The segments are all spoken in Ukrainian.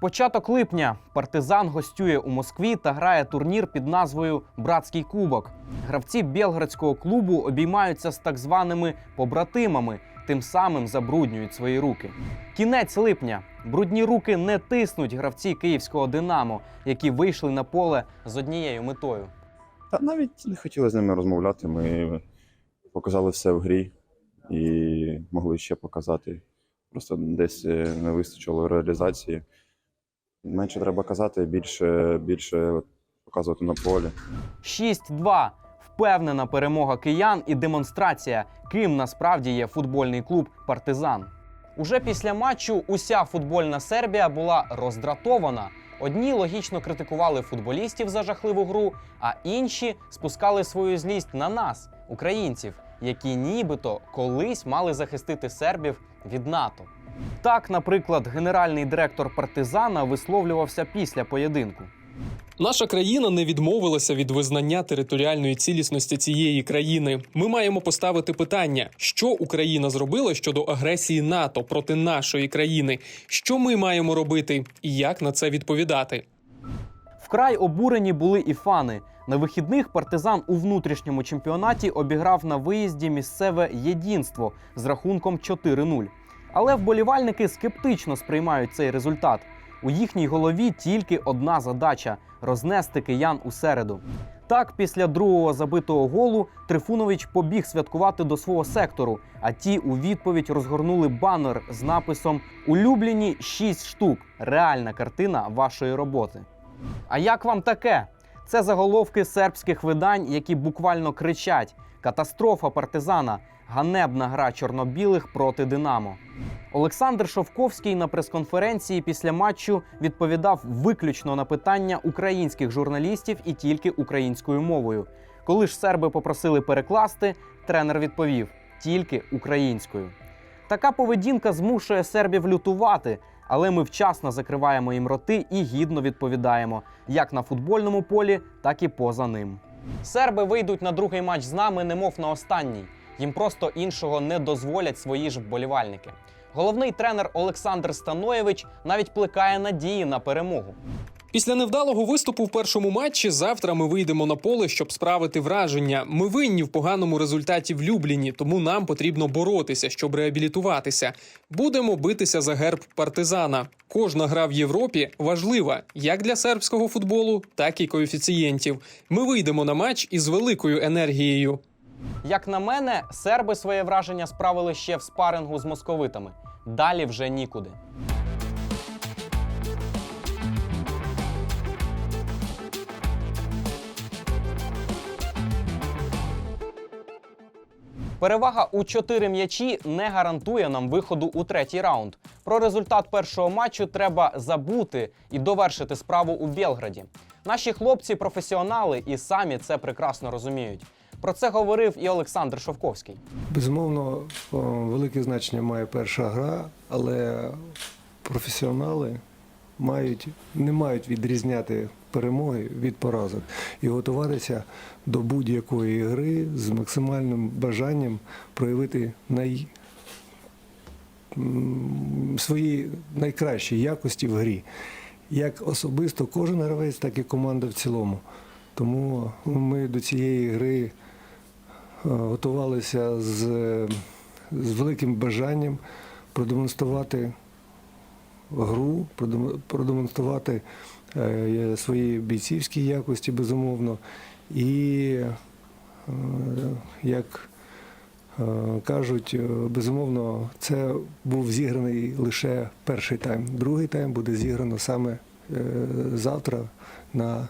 Початок липня партизан гостює у Москві та грає турнір під назвою Братський кубок. Гравці Білградського клубу обіймаються з так званими побратимами, тим самим забруднюють свої руки. Кінець липня. Брудні руки не тиснуть гравці київського Динамо, які вийшли на поле з однією метою. Та навіть не хотіли з ними розмовляти. Ми показали все в грі і могли ще показати. Просто десь е, не вистачило реалізації. Менше треба казати, більше, більше показувати на полі. 6-2. Впевнена перемога киян і демонстрація, ким насправді є футбольний клуб Партизан. Уже після матчу уся футбольна Сербія була роздратована. Одні логічно критикували футболістів за жахливу гру, а інші спускали свою злість на нас, українців, які нібито колись мали захистити сербів від НАТО. Так, наприклад, генеральний директор партизана висловлювався після поєдинку. Наша країна не відмовилася від визнання територіальної цілісності цієї країни. Ми маємо поставити питання, що Україна зробила щодо агресії НАТО проти нашої країни, що ми маємо робити, і як на це відповідати. Вкрай обурені були і фани. На вихідних партизан у внутрішньому чемпіонаті обіграв на виїзді місцеве єдинство з рахунком 4-0. Але вболівальники скептично сприймають цей результат. У їхній голові тільки одна задача рознести киян у середу. Так, після другого забитого голу Трифунович побіг святкувати до свого сектору, а ті у відповідь розгорнули банер з написом Улюблені 6 штук. Реальна картина вашої роботи. А як вам таке? Це заголовки сербських видань, які буквально кричать: Катастрофа партизана, ганебна гра чорнобілих проти Динамо. Олександр Шовковський на прес-конференції після матчу відповідав виключно на питання українських журналістів і тільки українською мовою. Коли ж серби попросили перекласти, тренер відповів тільки українською. Така поведінка змушує сербів лютувати, але ми вчасно закриваємо їм роти і гідно відповідаємо як на футбольному полі, так і поза ним. Серби вийдуть на другий матч з нами, немов на останній. Їм просто іншого не дозволять свої ж вболівальники. Головний тренер Олександр Станоєвич навіть плекає надії на перемогу. Після невдалого виступу в першому матчі завтра ми вийдемо на поле, щоб справити враження. Ми винні в поганому результаті в Любліні, тому нам потрібно боротися, щоб реабілітуватися. Будемо битися за герб партизана. Кожна гра в Європі важлива як для сербського футболу, так і коефіцієнтів. Ми вийдемо на матч із великою енергією. Як на мене, серби своє враження справили ще в спарингу з московитами. Далі вже нікуди. Перевага у чотири м'ячі не гарантує нам виходу у третій раунд. Про результат першого матчу треба забути і довершити справу у Белграді. Наші хлопці професіонали і самі це прекрасно розуміють. Про це говорив і Олександр Шовковський. Безумовно, велике значення має перша гра, але професіонали мають, не мають відрізняти перемоги від поразок і готуватися до будь-якої гри з максимальним бажанням проявити най... свої найкращі якості в грі. Як особисто кожен гравець, так і команда в цілому. Тому ми до цієї гри готувалися з, з великим бажанням продемонструвати гру, продемонструвати е, свої бійцівські якості, безумовно. І, е, як е, кажуть, е, безумовно, це був зіграний лише перший тайм. Другий тайм буде зіграно саме е, завтра на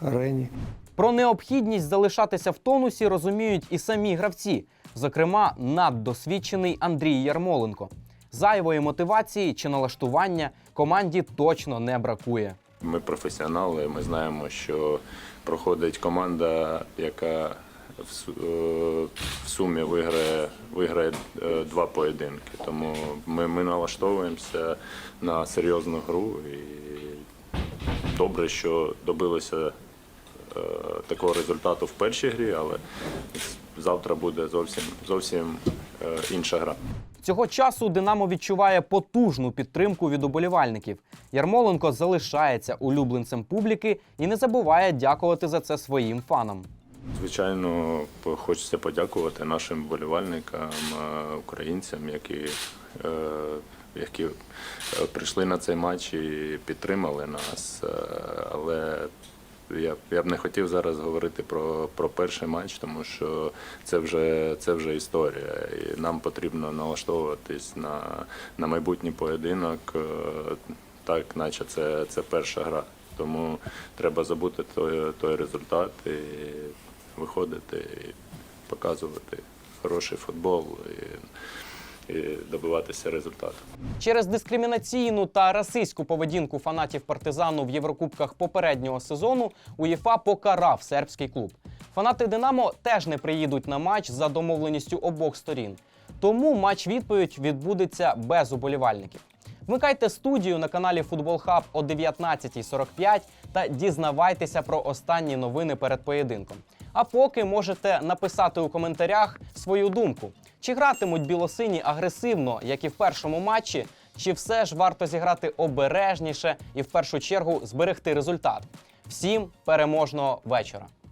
арені. Про необхідність залишатися в тонусі розуміють і самі гравці, зокрема, наддосвідчений Андрій Ярмоленко. Зайвої мотивації чи налаштування команді точно не бракує. Ми професіонали, ми знаємо, що проходить команда, яка в е, сумі виграє, виграє е, два поєдинки. Тому ми, ми налаштовуємося на серйозну гру і добре, що добилися е, такого результату в першій грі, але завтра буде зовсім, зовсім е, інша гра. Цього часу Динамо відчуває потужну підтримку від уболівальників. Ярмоленко залишається улюбленцем публіки і не забуває дякувати за це своїм фанам. Звичайно, хочеться подякувати нашим вболівальникам, е, українцям, які, е, які е, прийшли на цей матч і підтримали нас. Е, Але я, я б не хотів зараз говорити про, про перший матч, тому що це вже, це вже історія. І нам потрібно налаштовуватись на, на майбутній поєдинок, е, так наче це, це перша гра. Тому треба забути той, той результат і виходити і показувати хороший футбол і добиватися результату. Через дискримінаційну та расистську поведінку фанатів партизану в Єврокубках попереднього сезону УЄФА покарав сербський клуб. Фанати Динамо теж не приїдуть на матч за домовленістю обох сторін. Тому матч відповідь відбудеться без уболівальників. Вмикайте студію на каналі Футбол Хаб о 19.45 та дізнавайтеся про останні новини перед поєдинком. А поки можете написати у коментарях свою думку: чи гратимуть білосині агресивно, як і в першому матчі, чи все ж варто зіграти обережніше і в першу чергу зберегти результат. Всім переможного вечора!